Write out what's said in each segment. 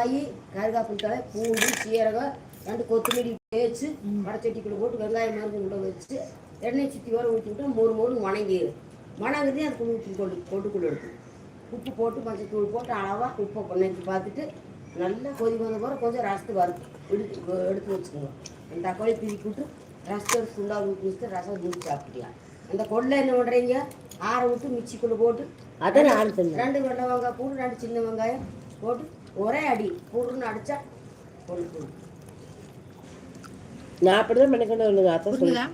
மிளகாய் கருகாப்பில் தலை பூண்டு சீரகம் ரெண்டு கொத்தமல்லி தேய்ச்சி வடச்சட்டிக்குள்ளே போட்டு வெங்காயம் மருந்து உள்ள வச்சு எண்ணெய் சுற்றி வர ஊற்றி விட்டு மூணு மூணு வணங்கிடும் வணங்குறதே அதுக்கு ஊற்றி கொண்டு கொண்டுக்குள்ளே இருக்கும் உப்பு போட்டு மஞ்சத்தூள் போட்டு அளவாக உப்பை கொண்டு பார்த்துட்டு நல்லா கொதி வந்த பிறகு கொஞ்சம் ரசத்து வறுத்து எடுத்து எடுத்து வச்சுக்கோங்க. அந்த தக்காளி பிரிக்கி விட்டு ரசத்தை சுண்டாக ஊற்றி வச்சுட்டு ரசம் ஊற்றி சாப்பிட்டுக்கலாம் அந்த கொள்ளை என்ன பண்ணுறீங்க ஆற விட்டு மிக்சிக்குள்ளே போட்டு அதான் சொன்னேன் ரெண்டு வெள்ளை வெங்காயம் பூண்டு ரெண்டு சின்ன வெங்காயம் போட்டு ஒரே அடி அடித்தா கொண்டு நான் அப்படிதான் புரியுதா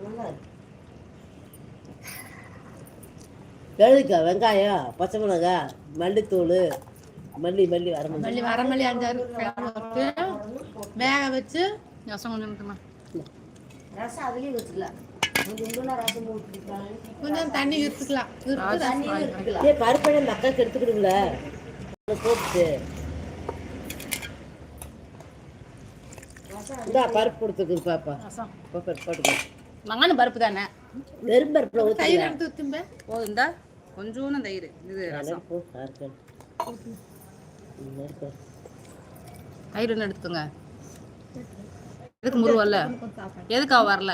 நல்லா இருக்கு எழுதிக்கா வெங்காயம் பச்சை மிளகாய் மல்லித்தூள் மல்லி மல்லி வரமல்லி மல்லி. வரமல்லி அஞ்சாறு வேக வச்சு ரசம் கொஞ்சம் ஊற்றணும் ரசம் அதுலேயே வச்சுக்கலாம் கொஞ்சம் தண்ணி எடுத்துக்கலாம் ஏ பருப்பை அந்த அக்காவுக்கு எடுத்துக்கிடுங்களே. அதை போட்டு இந்தா பருப்பு கொடுத்துருக்கு பாப்பா. ரசம். பாப்பா போட்டுக்கோ. மங்கான பருப்பு தானே? வெறும் பருப்பில் ஊற்றி தயிர் எடுத்து ஊற்றும்ப போதுண்டா கொஞ்சோண்டு தயிர். இது ரசம். தயிர் ஒன்று எடுத்துங்க எதுக்கு முருவல்ல எதுக்கு வரல?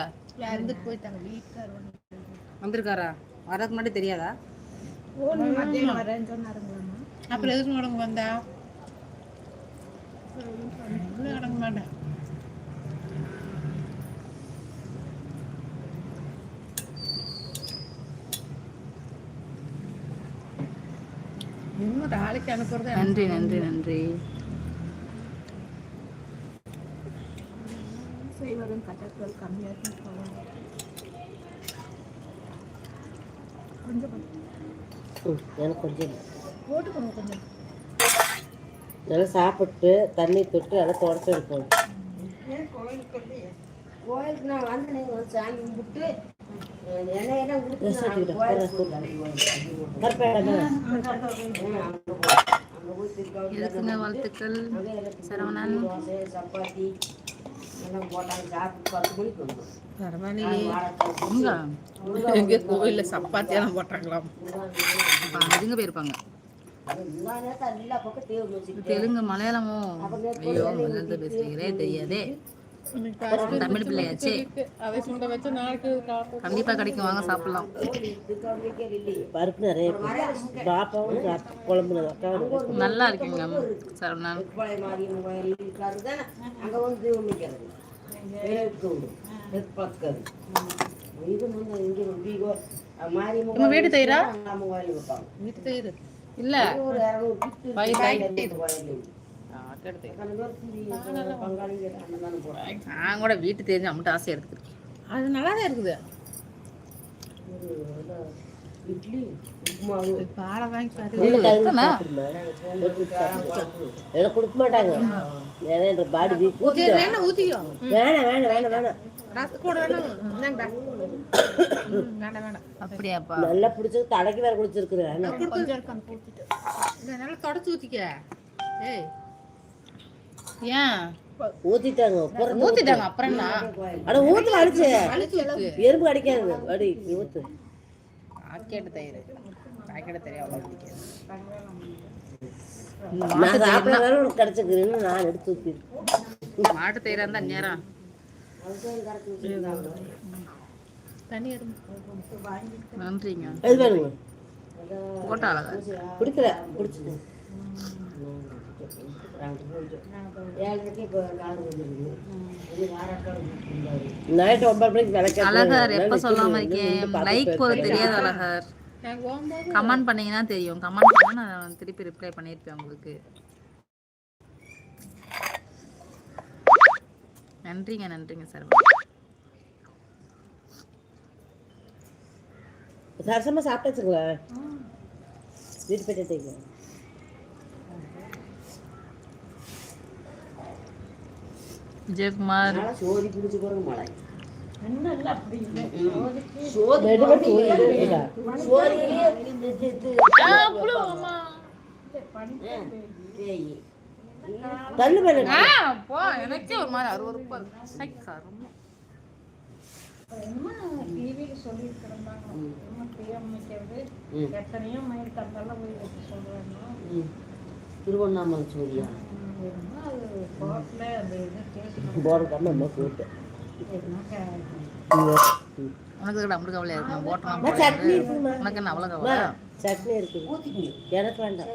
வந்திருக்காரா? வரதுக்கு முன்னாடி தெரியாதா? அப்புறம் எதுக்கு நடங்க வந்தா? நடக்க மாட்டேன். இன்னும் நாளைக்கு அனுப்புறது நன்றி நன்றி நன்றி. செய்வதும் கட்டத்தில் கம்மியாக கொஞ்சம் எனக்கு கொஞ்சம் போட்டுக்கோங்க கொஞ்சம். நல்லா சாப்பிட்டு தண்ணி தொட்டு எல்லாம் தொடச்சி எடுப்போம் கோயிலுக்கு நான் வந்து நீங்கள் சாமி கும்பிட்டு எண்ணெயெல்லாம் எதுக்குங்க வாழ்த்துக்கள் சரவணன். சப்பாத்தி பரவாயில்லையே. கோயில்ல சப்பாத்தி எல்லாம் போட்டாங்களாம். அதுங்க போயிருப்பாங்க. தெலுங்கு மலையாளமோ? ஐயோ மலையாளத்தை பேசுறீங்களே தெரியாதே. தமிழ் பிள்ளையாச்சே. கண்டிப்பா கிடைக்கும் வாங்க சாப்பிடலாம். பருப்பு நிறைய. பாப்பாவும் அக்காவும் நல்லா இருக்குங்க சரவணன் பழைய மாரியம்மன் கோயில் இருக்காரு தானே? அங்கே வந்து தீபம் வைக்கிறது வேலைக்கு உண்டு பக்கது இது வந்து இங்கே வீகோ மாரியம்மன் நம்ம வீடு தைரா? நம்ம கோயில் வைப்பாங்க. வீட்டு தயிர் இல்ல. நான் கூட வீட்டு தெரிஞ்சு அம்மட்டு ஆசை எடுத்துக்கிறேன் அது நல்லா தான் இருக்குது கொடுக்க மாட்டாங்க. வேணாம் வேணாம் வேணாம் வேணாம் அப்படியாப்பா. நல்லா பிடிச்சது தலைக்கு வேற குடிச்சிருக்கிறேன் நல்லா தொடச்சு ஊத்திக்க. ஏய். ஏன்? ஊத்திட்டாங்க ஊத்திட்டாங்க அப்புறம் அட ஊத்து அடிச்சு. எறும்பு கடிக்காது அடி ஊத்து. பாக்கெட்டு தயிர். பாக்கெட்டு தயிர் அவ்வளோ பிடிக்காது. நான் சாப்பிட வேற உனக்கு கிடைச்சிக்கிறேன்னு நான் எடுத்து ஊத்தி மாட்டு தயிரா இருந்தா நேரம் தண்ணி நன்றிங்க. இது அழகர் எப்ப சொல்லாம இருக்கேன்? லைக் போட தெரியாது அழகர் கமெண்ட் பண்ணீங்கன்னா தெரியும். கமெண்ட் பண்ணா நான் திருப்பி ரிப்ளை பண்ணியிருப்பேன் உங்களுக்கு. நன்றிங்க நன்றிங்க சார் சரசமா சாப்பிட்டாச்சுங்களேன் வீட்டு போயிட்டு விஜயகுமார் அதனால சோதி பிடிச்ச பிறகு மழை சோதியிலேயே இது- இது- இது- பேய். தள்ளு மேல ஆ, போ எனக்கே ஒரு மாதிரி அருவருப்பா இருக்கு. சை, கருமம். ம். ம். திருவண்ணாமலை சோதியா போடுறதாம அம்மா போட்டு. உனக்கு கூட அப்படி கவலையா இருக்கு? நான் போட்டோம் அம்மா சட்னி இருக்குமா? உனக்கு என்ன அவ்வளோ கவலை சட்னி இருக்குது. எனக்கு வேண்டாம்.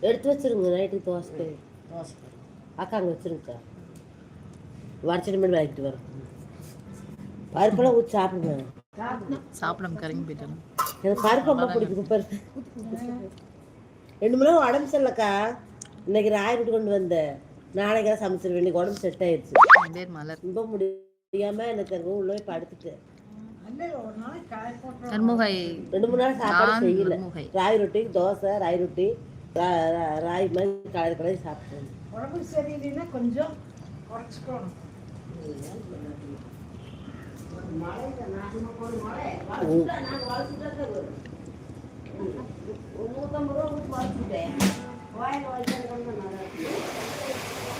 எடுத்து வச்சிருங்க நைட்டுக்கு தோசை. தோசை. அக்கா அங்கே வச்சிருங்க வரைச்சிட்டு மட்டும் வாங்கிட்டு வரோம். பருப்பெல்லாம் ஊற்றி சாப்பிடுவேன் சாப்பிடாம கறங்கி போயிட்டாను எனக்கு பருப்பு ரொம்ப பிடிக்கும் பருப்பு. ரெண்டு மணி நேரம் உடம்பு சரியில்லக்கா. இன்னைக்கு ராய் விட்டு கொண்டு வந்தேன் நாளைக்கு சமைச்சிருவேன். இன்னைக்கு உடம்பு செட் ஆயிடுச்சு. ரொம்ப முடியாம எனக்கு உள்ள போய் படுத்துட்டேன். ரெண்டு மூணு நாள் சாப்பாடு செய்யல. ராய் ரொட்டி தோசை ராய் ரொட்டி ரா- ரா- ராய் மாதிரி கலர் கலர் சாப்பிட்டேன் உடம்பு சரியில்லைன்னா கொஞ்சம் குறைச்சிக்கணும்.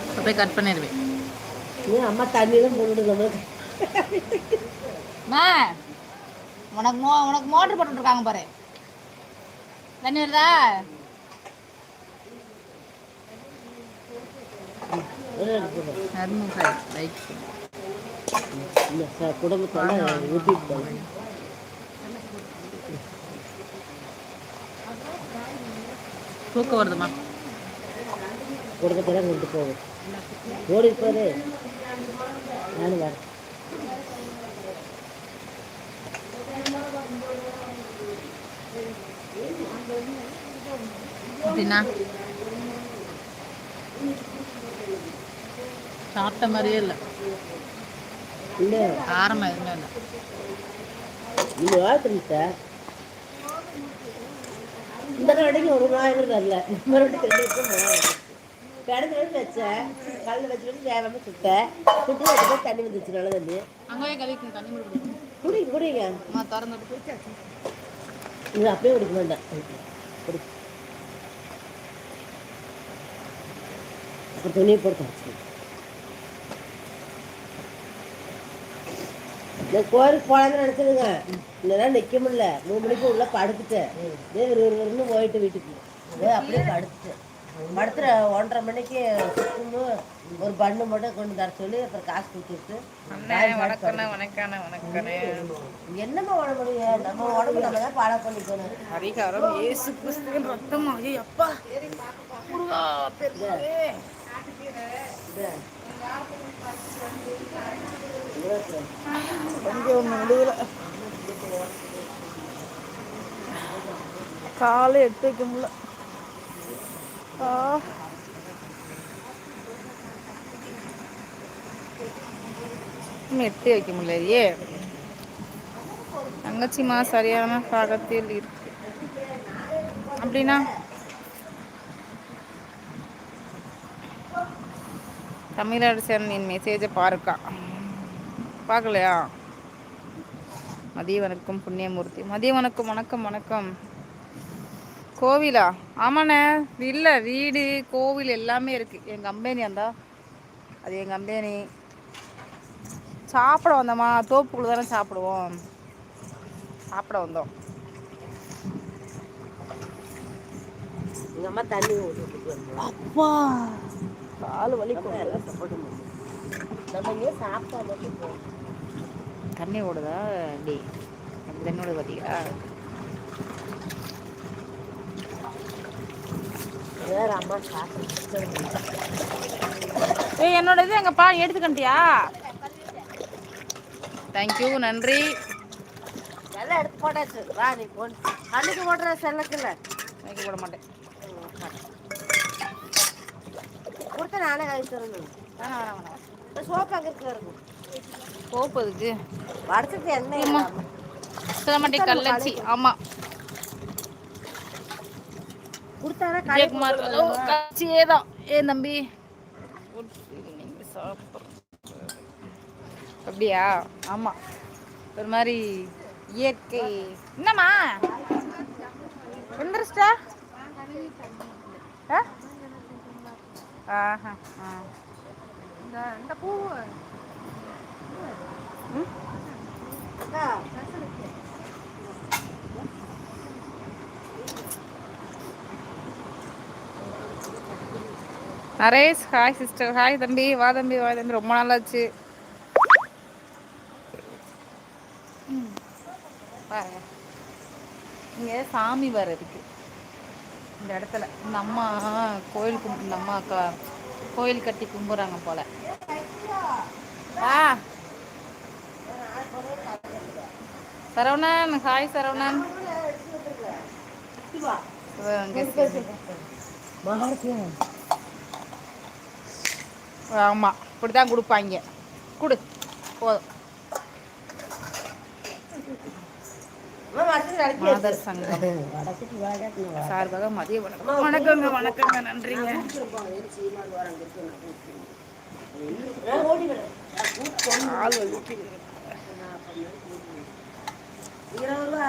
அப்படியே கட் பண்ணிடுவேன் நீ அம்மா தண்ணியெல்லாம் போட்டுட்டு நம்மளுக்கு மா உனக்கு மோ உனக்கு மோட்டர் போட்டு இருக்காங்க பாரு. தண்ணி வருதா? சண்முகை லைக் இந்த ச- குடும்பத்தோட ஊட்டிட்டு போனேன் தூக்கம் வருதுமா குடும்பத்தெல்லாம் கொண்டு போகும் ஓடி போதே நானும் வரேன் அப்படின்னா? சாப்பிட்ட மாதிரியே இல்லை. இல்லை. காரமாக எதுவுமே இல்லை இந்த கடைக்கு ஒரு நாள் வரல. மறுபடியும் கடந்த வருஷம் வச்சேன். கல் வச்சுட்டு வேகாம சுட்டேன். சுட்டு தண்ணி வந்துச்சு நல்ல தண்ணி. அங்கேயே தண்ணி குடிங்க குடிங்க. திறந்து இது அப்படியே குடிக்க வேண்டாம். துணியை போட்டு இந்த கோயிலுக்கு போலான்னு நினச்சதுங்க இல்லைன்னா நிற்க முடியல. மூணு மணிக்கு உள்ள படுத்துட்டேன். இதே ஒரு போயிட்டு வீட்டுக்கு. அப்படியே படுத்துட்டேன். படுத்துற ஒன்றரை மணிக்கு சுக்குமு ஒரு பண்ணு மட்டும் கொண்டு தர சொல்லி அப்புறம் காசு கொடுத்துட்டு என்னம்மா உடம்பு நம்ம உடம்பு நம்ம தான் பாடம் பண்ணிக்கணும். ஹரிகாரம் இயேசு கிறிஸ்துவின் ரத்தம்? அப்பா. காலை எடுத்து வைக்க முடியல. எட்டி வைக்க முடியலையே. தங்கச்சிமா சரியான பாகத்தில் இருக்கு. அப்படின்னா? தமிழரசன் என் மெசேஜை பாருக்கா. பார்க்கலையா? மதிய வணக்கம் புண்ணியமூர்த்தி. மதிய வணக்கம் வணக்கம் வணக்கம். கோவிலா? ஆமாண்ணே. இல்லை வீடு கோவில் எல்லாமே இருக்கு. என் கம்பெனி அந்த அது என் கம்பெனி சாப்பிட வந்தோமா? தோப்புக்குள்ள தானே சாப்பிடுவோம். சாப்பிட வந்தோம். எங்கள் அம்மா தண்ணி அப்பா! கால் வலி நம்ம ஏன் சாப்பிட்டா தண்ணி ஓடுதா? டே அப்படி தண்ணி ஓடுது பார்த்தீங்களா ஏய் என்னோட இது எங்கப்பா? எடுத்துக்கிட்டியா தேங்க்யூ நன்றி. எல்லாம் எடுத்து போட்டாச்சு. வா நீ போன் அன்னைக்கு போடுற செல்லக்குல்ல? எனக்கு போட மாட்டேன். கொடுத்த நானே கழிச்சு தரணும். வேணாம் வேணாம் வேணாம். சோப்பு அங்கே இருக்கு இருக்கும் சோப்பு அதுக்கு வடச்சது என்ன. சிலமட்டி கள்ளச்சி ஆமாம் கொடுத்தானா விஜயகுமார் கட்சியே தான் ஏன் தம்பி. அப்படியா ஆமாம் ஒரு மாதிரி இயற்கை என்னம்மா எந்திரிச்சிட்டா ஆஹா ஆ இந்த நரேஷ் ஹாய் சிஸ்டர் ஹாய் தம்பி. வா தம்பி. வா தம்பி. ரொம்ப நாளாச்சு. பாருங்க. இங்கே சாமி வேற இருக்கு. இந்த இடத்துல. இந்த அம்மா கோயில் கும் இந்த அம்மா க கோயில் கட்டி கும்பிட்றாங்க போல. ஆ சரவணன் ஹாய் சரவணன் இங்க ஆமாம் இப்படி தான் கொடுப்பாங்க. கொடு. போதும். மாதர் சங்கம். சார்பாக மதிய வணக்கம். வணக்கங்க வணக்கங்க நன்றிங்க. இருபது ரூபா.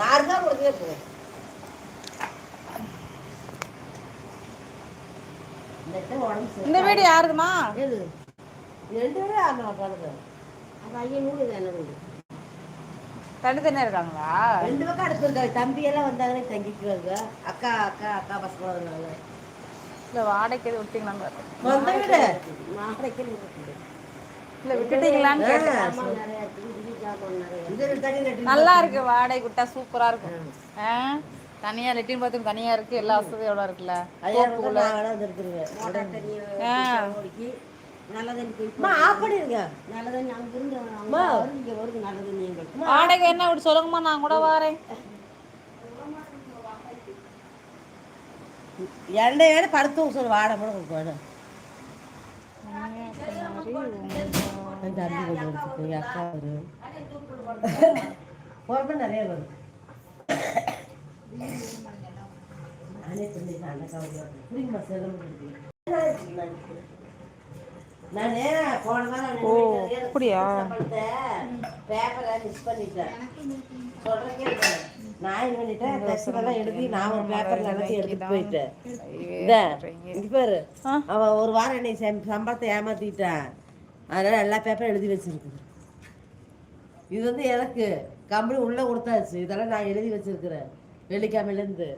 யாருக்கா கொடுக்கவே. உடம்பு சரி. இந்த வீடு யாருதுமா? எது? ரெண்டு பேரும் ஆமா பண்ணுது. அது என்ன வீடு தனி தனியா இருக்காங்களா? ரெண்டு பக்கம் அடுத்து இருக்காங்க தம்பி எல்லாம் வந்தாங்கன்னா தங்கிக்குவாங்க. அக்கா அக்கா அக்கா பசங்க வருவாங்க இல்லை வாடகைக்கு எது விட்டீங்களாங்க சொந்த வீடு. இருக்குது இல்லை விட்டுட்டீங்களான்னு கேட்டேன். நல்லா இருக்கு. வாடகை விட்டா சூப்பரா இருக்கும். ஆ? தனியா லெட்டின் பாத்ரூம் தனியா இருக்கு எல்லா வசதியும் எவ்வளோ இருக்குல்ல? வாடகை என்ன அப்படி சொல்லுங்கம்மா நான் கூட வரேன். வேணும் படுத்து சொல்லு வாடை கூட கொடுக்கணும் தம்பி கொஞ்சம் அக்கா வரும். நிறைய வரும். நானே சொல்லிட்டேன் அந்த கவலை புரியுமா செல்லம் நானே போன வாரம் ஓ, அப்படியா? பேப்பரை மிஸ் பண்ணிட்டேன். சொல்றேன். நான் இது பண்ணிட்டேன் எழுதி நான் ஒரு பேப்பர்ல எல்லாத்தையும் எடுத்துட்டு போயிட்டேன். பாரு. ஆ. அவன் ஒரு வாரம் என்னை சம்- சம்பளத்தை ஏமாத்திட்டான். அதனால எல்லா பேப்பரும் எழுதி வச்சிருக்குது இது வந்து எனக்கு கம்பெனி உள்ள கொடுத்தாச்சு. இதெல்லாம் நான் எழுதி வச்சிருக்கிறேன். வெள்ளிக்கிழமையிலேருந்து.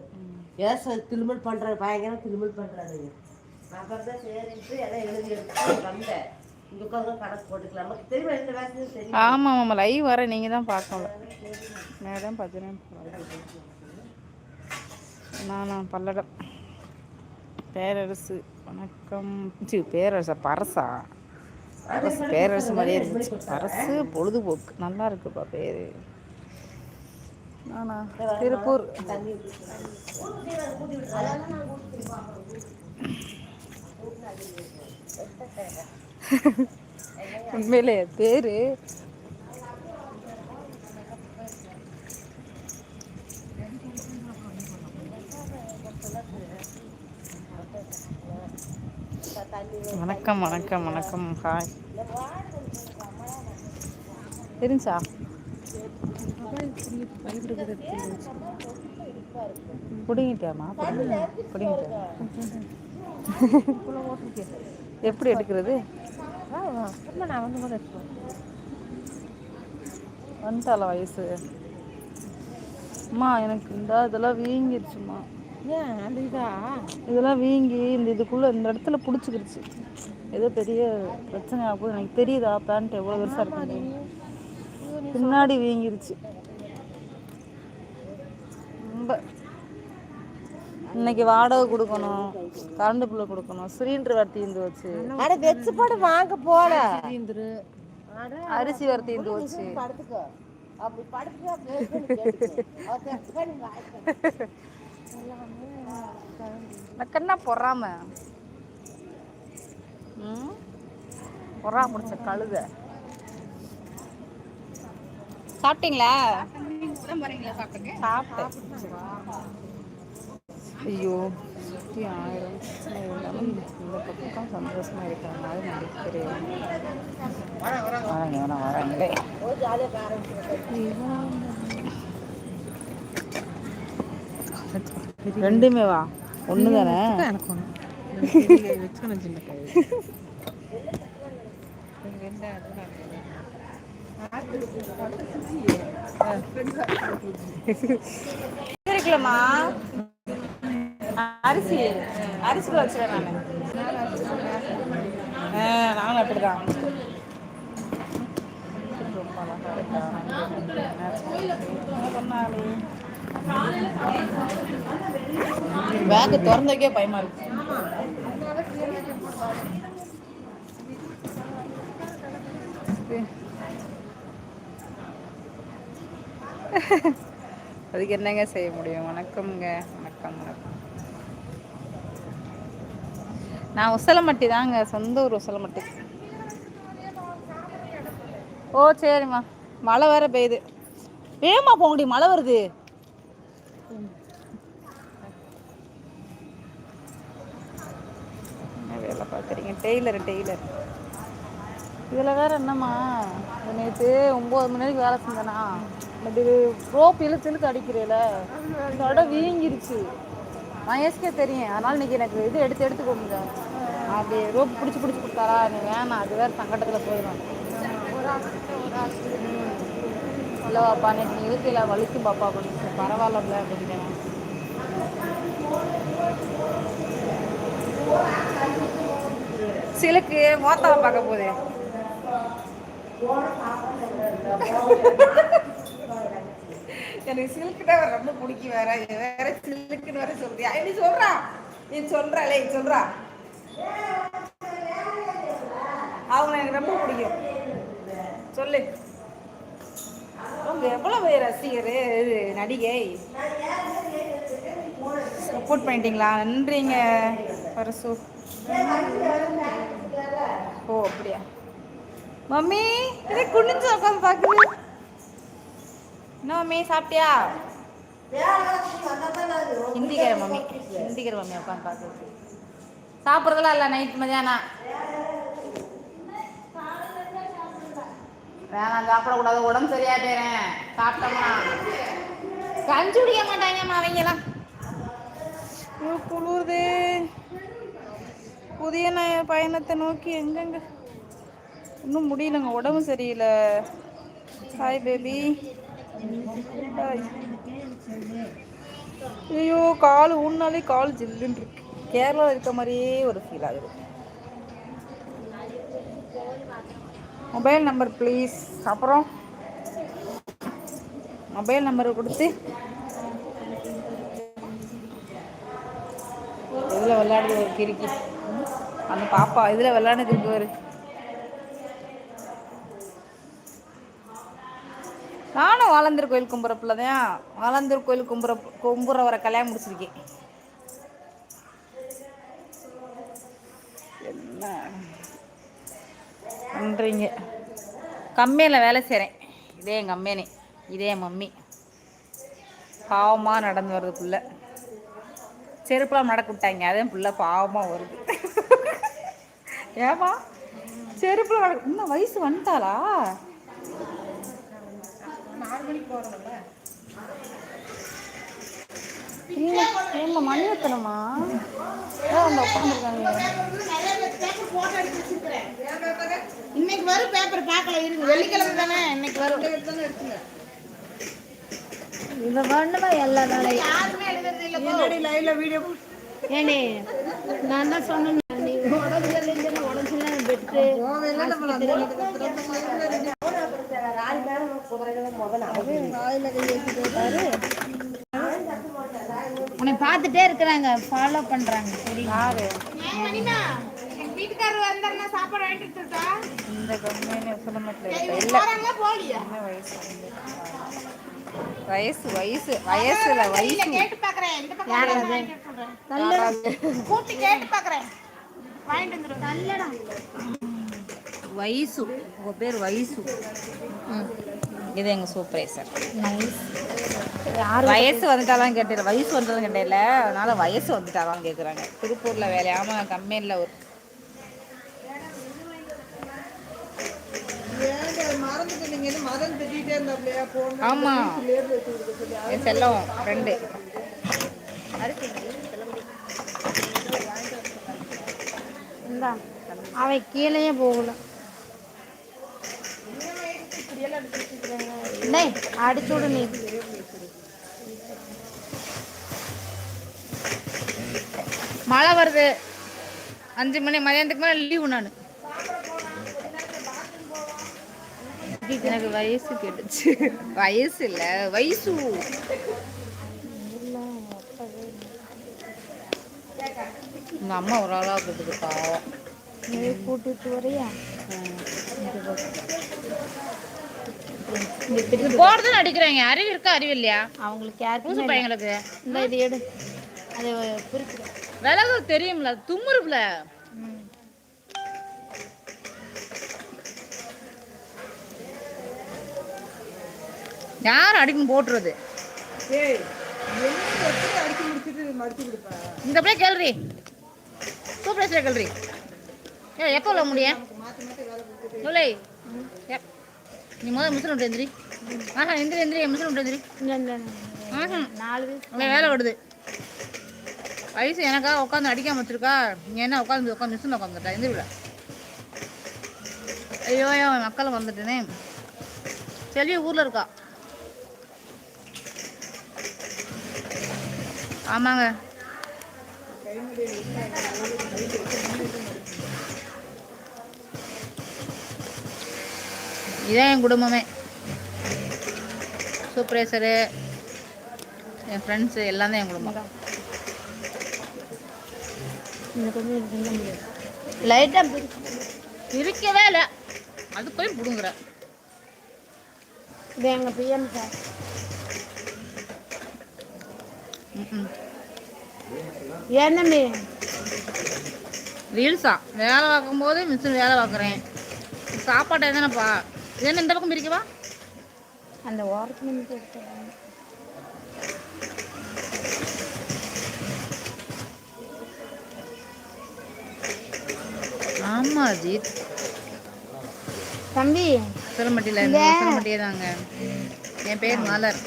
ஏன் திருமல் பண்ற பயங்கரம் திருமல் பண்றாரு. அப்புறம் தான் சரின்ட்டு எல்லாம் எழுதி எடுத்து வந்தேன். இங்க உட்காந்து கணக்கு போட்டுக்கலாம். தெரியும் ரெண்டு வேலை தெரியும்? ஆமாம் ஆமாம் லைவ் வர நீங்கள் தான் பார்க்கணும். நான் தான் பார்த்தேன் நானா பல்லடம். பேரரசு. வணக்கம். சி பேரரசா பரசா? பரசு பேரரசு மாதிரியே இருந்துச்சு. பரசு பொழுதுபோக்கு. நல்லா இருக்குப்பா பேரு. நானா? திருப்பூர். உண்மையிலே பேரு. வணக்கம் வணக்கம் வணக்கம். ஹாய் தெரிஞ்சா? பிடிங்கிட்டியாமா பிடிங்கிட்டியா எப்படி எடுக்கிறது? நான் வந்து கூட வந்துட்டால வயசு? அம்மா எனக்கு இந்த இதெல்லாம் வீங்கிருச்சுமா ஏன் அந்த இதா இதெல்லாம் வீங்கி இந்த இதுக்குள்ள இந்த இடத்துல பிடிச்சிக்கிருச்சு. ஏதோ பெரிய பிரச்சனை ஆகும் எனக்கு தெரியுதா பேண்ட் எவ்வளோ பெருசாக இருக்கு பின்னாடி வீங்கிருச்சு. ரொம்ப இன்னைக்கு வாடகை கொடுக்கணும் கரண்ட் பில்லு கொடுக்கணும் சிலிண்டர் வர தீர்ந்து வச்சு அட வெச்சு போட வாங்க போல. அரிசி வர தீர்ந்து வச்சு எனக்கென்ன பொறாம? பொறா முடிச்ச கழுத. சாப்பிட்டீங்களா? ஐயோ சுற்றி ஆயிரம் பிரச்சனை இருந்தாலும் இந்த பக்கம் சந்தோஷமா இருக்காங்க அது நம்மளுக்கு தெரியும் வராங்க வராங்களே ரெண்டுமே வா ஒன்று தானே இருக்கலம்மா அரிசி அரிசி வச்சுருவேன் நான். ஆ நானும் அப்படிதான். என்ன பேக்கு திறந்து வைக்க பயமா இருக்கு. அதுக்கு என்னங்க செய்ய முடியும்? வணக்கம்ங்க. வணக்கம் வணக்கம். நான் உசலமட்டி தாங்க. சொந்த ஊர் உசலமட்டி. ஓ சரிம்மா. மழை வேற பெய்யுது. வேகமா போக முடியும் மழை வருது? வேலை பார்க்குறீங்க? Tailor tailor. இதில் வேற என்னம்மா? நேற்று ஒம்பது மணி வரைக்கும் வேலை செஞ்சேனா? இது ரோப் இழுத்து இழுத்து அடிக்கிறேல இந்த இடம் வீங்கிருச்சு. மகேஷ்கே தெரியும். அதனால இன்னைக்கு எனக்கு இது எடுத்து எடுத்து கொடுங்க. அப்படி ரோப் பிடிச்சி பிடிச்சி கொடுத்தாரா? நீ வேணாம். அது வேறு சங்கடத்தில் போயிடும். இல்லை பாப்பா நேற்று நீ இழுக்கல வலிக்கும் பாப்பா அப்படின்னு பரவாயில்ல அப்படிங்கிறேன். சிலுக்கு மோத்தாவை பார்க்க போதே எனக்கு சில்க்குனா ரொம்ப பிடிக்கும் வேற. வேற சில்க்குன்னு வேற சொல்றியா? நீ சொல்றா. நீ சொல்றாளே சொல்றா. அவங்க எனக்கு ரொம்ப பிடிக்கும். சொல்லு. அவங்க எவ்வளவு ரசிகர் நடிகை? சப்போர்ட் பண்ணிட்டீங்களா? நன்றிங்க. பரசு ஓ அப்படியா? மம்மி இதே குனிஞ்சு உட்காந்து பார்க்குது என்ன மம்மி சாப்பிட்டியா ஹிந்திக்கார மம்மி. ஹிந்திக்கார மம்மி உட்காந்து பார்க்குது சாப்பிட்றதுலாம் இல்லை நைட் மதியானம் வேணாம் சாப்பிடக்கூடாது. உடம்பு சரியா போயிறேன் சாப்பிட்டோம்னா கஞ்சி குடிக்க மாட்டாங்கம்மா அவங்கலாம் ஐயோ, குளிருது. புதிய பயணத்தை நோக்கி எங்கெங்க? இன்னும் முடியலங்க உடம்பு சரியில்லை. ஹாய் பேபி ஐயோ கால் ஊன்னாலே கால் ஜில்லுன்னு இருக்கு. கேரளாவில் இருக்க மாதிரியே ஒரு ஃபீல் ஆகுது. மொபைல் நம்பர் ப்ளீஸ் அப்புறம் மொபைல் நம்பர் கொடுத்து இதில் விளையாடுது ஒரு கிறுக்கி. அந்த பாப்பா இதில் விளையாடுது இருக்கு ஒரு நானும் கோயில் கும்புற தான் வாழந்தூர் கோயில் கும்புற கும்புறவரை கல்யாணம் முடிச்சிருக்கேன். என்ன? நன்றிங்க. கம்பெனியில் வேலை செய்கிறேன் இதே என் கம்பெனி இதே என் மம்மி. பாவமாக நடந்து வருது பிள்ளை. செருப்பெலாம் நடக்க விட்டாங்க. அதே பிள்ளை பாவமாக வருது. ஏமா செருப்பில் நடக்க இன்னும் வயசு வந்துட்டாளா? ஏமா மணி வைக்கணுமா ஏன் உட்காந்துருக்காங்க இன்னைக்கு வரும் பேப்பர் பார்க்கல இருக்கு. வெள்ளிக்கிழமை தானே? இன்னைக்கு வரும். இவ பண்ணுவா எல்லா வேலையும்? யாருமே எழுதுறது இல்ல போ. ஏனே நான் தான் சொன்னேன். நீ உடம்பு உன்னை பார்த்துட்டே இருக்கிறாங்க. ஃபாலோ பண்றாங்க. யாரு? வீட்டுக்காரர் வந்தாருன்னா சாப்பாடு வாங்கிட்டு இருக்கா? இந்த கம்பெனி சொல்ல மாட்டேன் இல்லை. போறாங்க போலியா என்ன வயசு? வயசு. வயசு வயசுல இல்ல வயசு. கேட்டு பாக்குறேன். இந்த பக்கம் கூட்டி கேட்டு பாக்குறேன். வாங்கிட்டு வந்துடும் நல்லடா வயசு. உங்க பேர் வயசு. இது எங்க சூப்பர்வைசர் வயசு. வந்துட்டாலாம் கேட்டல வயசு வந்ததும் கேட்டல அதனால வயசு வந்துட்டாலாம் கேக்குறாங்க. திருப்பூர்ல வேலையாம கம்பெனில ஒரு ஆமா. என் செல்லம் ஃப்ரெண்டு அவன் கீழேயே போகல. விடு நீ. மழை வருது. அஞ்சு மணி மதியானத்துக்கு மேலே லீவு நான். எனக்கு வயசு கேட்டுச்சு வயசு இல்ல வயசு. உங்க அம்மா ஒரு ஆளா கூப்பிட்டு பாவம். நீ கூட்டிட்டு வரியா? போடுறது நடிக்கிறாங்க அறிவு இருக்கா? அறிவு இல்லையா? அவங்களுக்கு யாருக்கும் புதுசு பையங்களுக்கு. இந்த இது எடு. அதை விலகு தெரியும்ல. தும்முருப்புல. யார் அடிக்கணும் போட்டுறது? இந்த அப்படியே கேள்றி. சூப்பர் கேள்றி. ஏ எப்போ உள்ள முடியும் இல்லை நீ முதல்ல மிஷின் விட்டு எந்திரி. ஆஹா எந்திரி எந்திரி மிஷின் விட்டு எந்திரி. ஆஹா. நாலு. வேலை விடுது வயசு எனக்கா உட்காந்து அடிக்காம வச்சிருக்கா. நீ என்ன உட்காந்து உட்காந்து மிஷினில் உட்காந்துட்டா எந்திரிவிட ஐயோ ஐயோ மக்களை வந்துட்டேனே. செல்வி ஊரில் இருக்கா? ஆமாங்க. இதான் என் குடும்பமே. சூப்பரேசரு என் ஃப்ரெண்ட்ஸு எல்லாம் தான் என் குடும்பம். லைட்டாக இருக்கவே இல்லை. அது போய் பிடுங்குற. இது எங்கள் பிஎம் சார் தம்பி ரீல்ஸா வேலை பார்க்கும்போது மிஷின் வேலை பார்க்குறேன். சாப்பாட்டை தானேப்பா இது என்ன இந்த பக்கம் பிரிக்கவா? அந்த ஓரத்தில் மட்டும் எடுத்துடுறாங்க ஆமா அஜித். தம்பி சிலம்பட்டியில் சிலம்பட்டியே தாங்க. என் பேர் மலர்.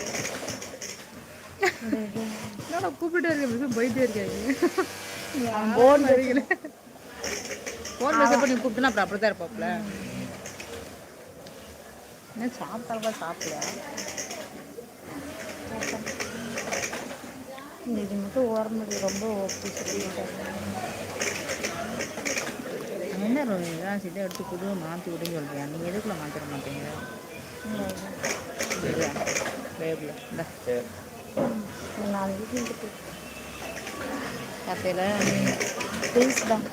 என்னடா கூப்பிட்டே இருக்க மிஷின் போயிட்டே இருக்காங்க போன் ஃபோன் மெசேஜ் பண்ணி கூப்பிட்டுனா அப்புறம் அப்படி தான் என்ன சாப்பிட்டாப்பா சாப்பிடல இந்த இது மட்டும் ஓரம் முடியும் ரொம்ப ஓகே சொல்லிட்டாங்க. என்ன இதான் இதை எடுத்து கொடு மாற்றி விடுன்னு சொல்றியா? நீ எதுக்குள்ள மாற்றிட மாட்டீங்க? வேபில் இந்த. நாலு வீட்டு கத்தையில் ப்ளீஸ் தான்.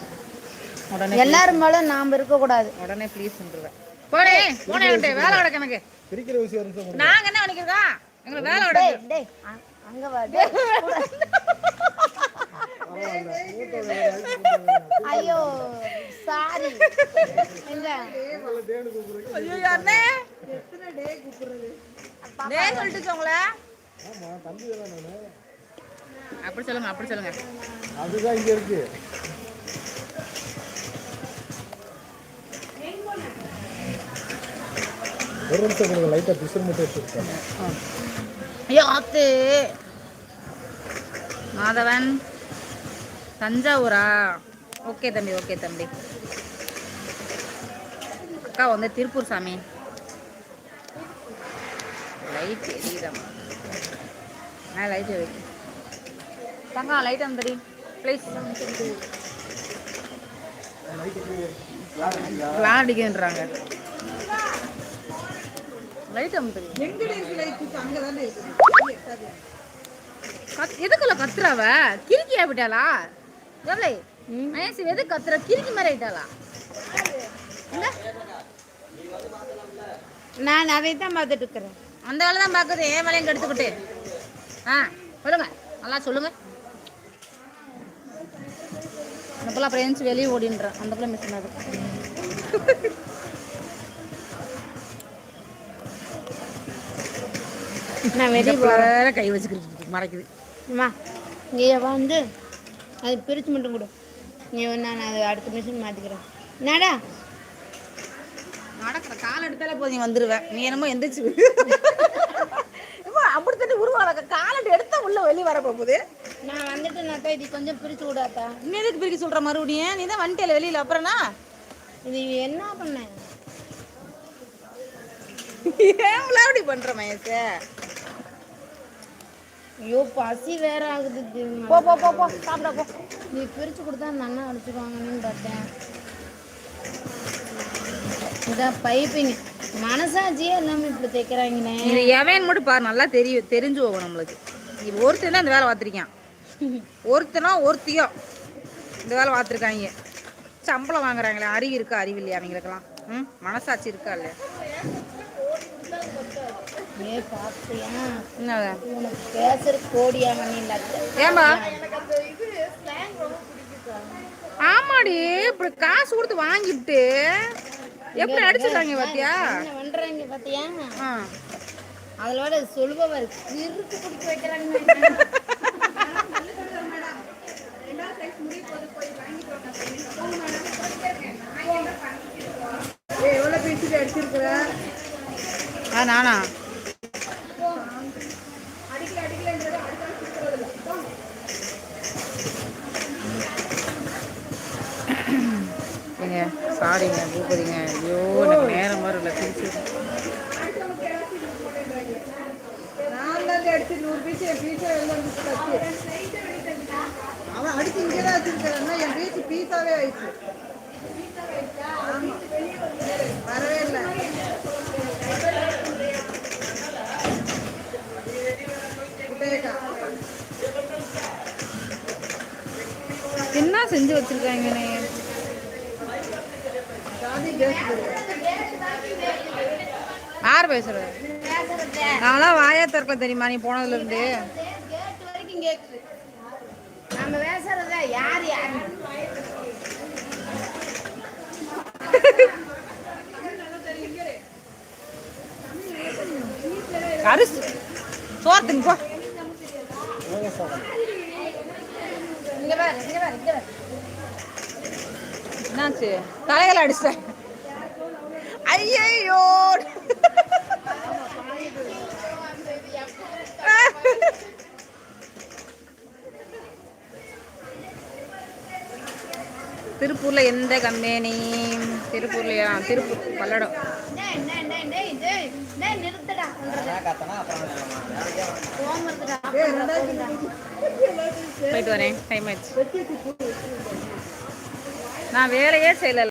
உடனே எல்லாரும் மேலும் நாம் இருக்கக்கூடாது. உடனே ப்ளீஸ்ன்றுவேன் போனே போனே வேலை கிடக்கு எனக்கு. பிரிக்கிற விஷயம் இருந்து நாங்க என்ன பண்ணிக்கிறதா எங்களுக்கு வேலை கிடக்கு டேய் அ- அங்க வா டேய். ஐயோ சாரி ஐயோ அண்ணே? டே சொல்லிட்டு உங்கள. அப்படி சொல்லுங்க அப்படி சொல்லுங்க. அதுதான் இங்க இருக்கு. ஒரு நிமிஷம் கொடுங்க லைட்டா பிசர் மட்டும் வச்சிருக்கேன் ஐயோ ஆத்து. மாதவன் தஞ்சாவூரா? ஓகே தம்பி ஓகே தம்பி. அக்கா வந்து திருப்பூர் சாமி. லைட் எரியுதம்மா. ஆ லைட் எரியுது தங்கம் லைட் வந்துடி ப்ளீஸ் பிளான் அடிக்குதுன்றாங்க லைட் இருக்கு லைட் இருக்கு எதுக்குள்ள கத்துறாவ? கிறுக்கி ஆயிட்டாளா? எவ்வளோ மயசி எது கத்துற? கிறுக்கி மாதிரி ஆயிட்டாளா? நான் அதை தான் பார்த்துட்டு இருக்கிறேன். அந்த வேலை தான் பார்க்குது. ஏன் வேலையும் கெடுத்துக்கிட்டு. ஆ சொல்லுங்க. நல்லா சொல்லுங்க. அந்த பிள்ளை எழுந்துச்சு வெளியே ஓடின்றான். அந்த பிள்ளை மிஸ் பண்ணது நான் வெளியே கை வச்சுக்கிட்டு மறைக்குது. அம்மா நீ வந்து அது பிரித்து மட்டும் கொடு. நீ வந்து நான் அதை அடுத்த மிஷின் மாற்றிக்கிறேன் என்னடா? நடக்கிற கால் எடுத்தாலே போதும் நீ வந்துருவேன். நீ என்னமோ எந்திரிச்சு அப்படி தண்ணி உருவாங்க காலட்டு எடுத்தா உள்ள வெளியே வர போகுது. நான் வந்துட்டு நான் இது கொஞ்சம் பிரித்து விடாத்தா நீ எதுக்கு பிரிக்க சொல்ற மறுபடியும்? நீ தான் வந்துட்டேல வெளியில அப்புறம்னா இது என்ன பண்ணேன் ஏன் அப்படி பண்ற மயச ஐயோ பசி வேற ஆகுது? போ போ போ போ சாப்பிட போ. நீ பிரிச்சு கொடுத்தா அந்த அண்ணன் அடிச்சிருவாங்கன்னு பார்த்தேன். இதான் பைப்பிங் மனசாட்சியே இல்லாம இப்படி தைக்கிறாங்கண்ணே இது எவன் மட்டும் பாரு நல்லா தெரியும் தெரிஞ்சு போகும் நம்மளுக்கு. இது ஒருத்தன் தான் இந்த வேலை பார்த்துருக்கான். ஒருத்தனோ ஒருத்தியோ இந்த வேலை பார்த்துருக்காங்க. சம்பளம் வாங்குறாங்களே அறிவு இருக்கா அறிவு இல்லையா அவங்களுக்கெல்லாம்? ம் மனசாட்சி இருக்கா இல்லையா? ஏ பாத்தியா என்னது? உனக்கு பேசுற கோடியா மணி ஆமாடி இப்படி காசு கொடுத்து வாங்கிட்டு எப்படி அடிச்சிருக்காங்க பாத்தியா? என்ன பண்றாங்க பாத்தியா? அதுல விட சொல்பவர் கிறுக்கு பிடிக்க வைக்கிறாங்க எவ்வளோ பேசிட்டு அடிச்சிருக்கிற? நானா? சாரிங்க பூப்பதிங்க ஐயோ எனக்கு நேரம் மாதிரி இல்லை. தச்சு அவன் அடிச்சு இங்கே தான் வச்சிருக்காருன்னா என் பீஸ் பீஸாவே ஆயிடுச்சு. வரவே இல்லை. என்ன செஞ்சு பேசுது யார் பேசுறது? நான்லாம் வாயா திறக்கல தெரியுமா நீ போனதுல இருந்து நம்ம பேசுறத யார் யாரு? அரிசி. சோத்துங்க போ. என்னாச்சு? தலைகளை அடிச்சிட்டேன். ஐயோ திருப்பூர்ல எந்த கம்பெனி திருப்பூர்லயா திருப்பூர் பல்லடம். போயிட்டு வரேன். டைம் ஆயிடுச்சு. நான் வேலையே செய்யல.